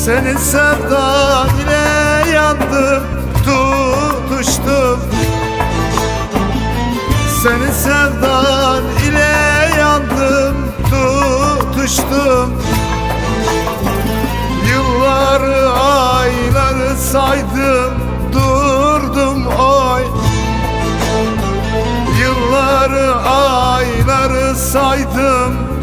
sevda ile yandım tutuştum. Senin sevdan ile yandım tutuştum. Yılları ayları saydım durdum oy. Yılları ayları saydım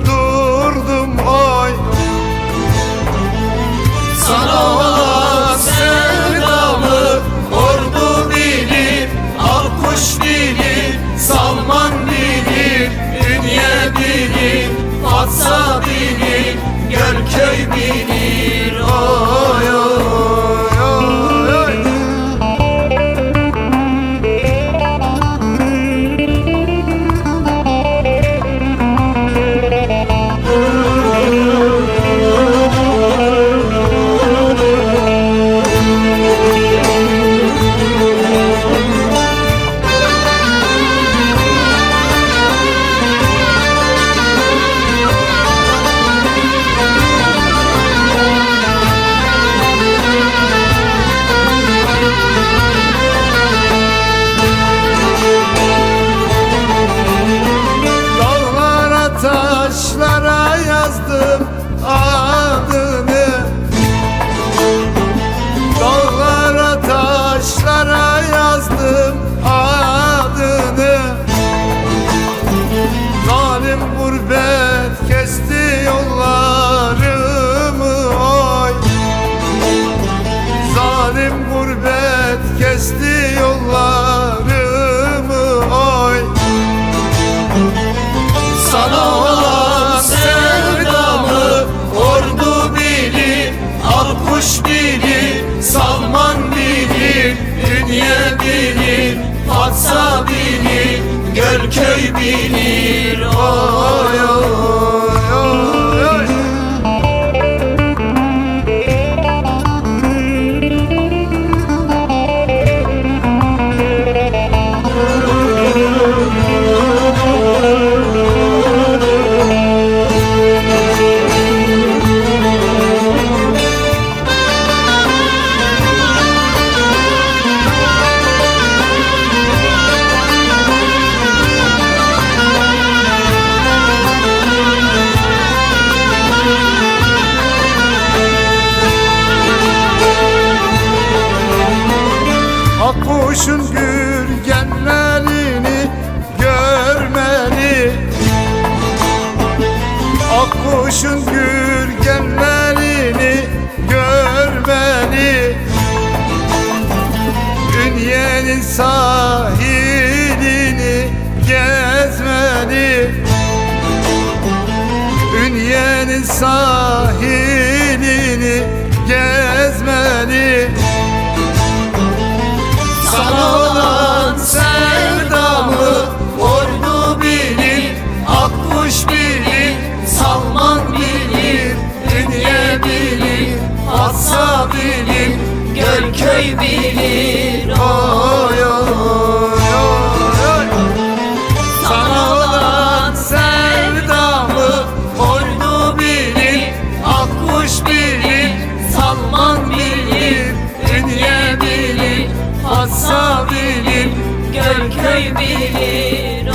kesti yollarımı oy sana olan sevdamı ordu bilir, Akkuş bilir, Salman bilir, Ünye bilir, Fatsa bilir, Gölköy bilir. Oy Akkuş'un gürgenlerini görmeli Dünyanın sahilini gezmeli Dünyanın sahilini gezmeli Gölköy bilir. Oy oy oy oy Sana olan sevdamı Ordu bilir, Akkuş bilir Salman bilir, Ünye bilir Fatsa bilir. Gölköy bilir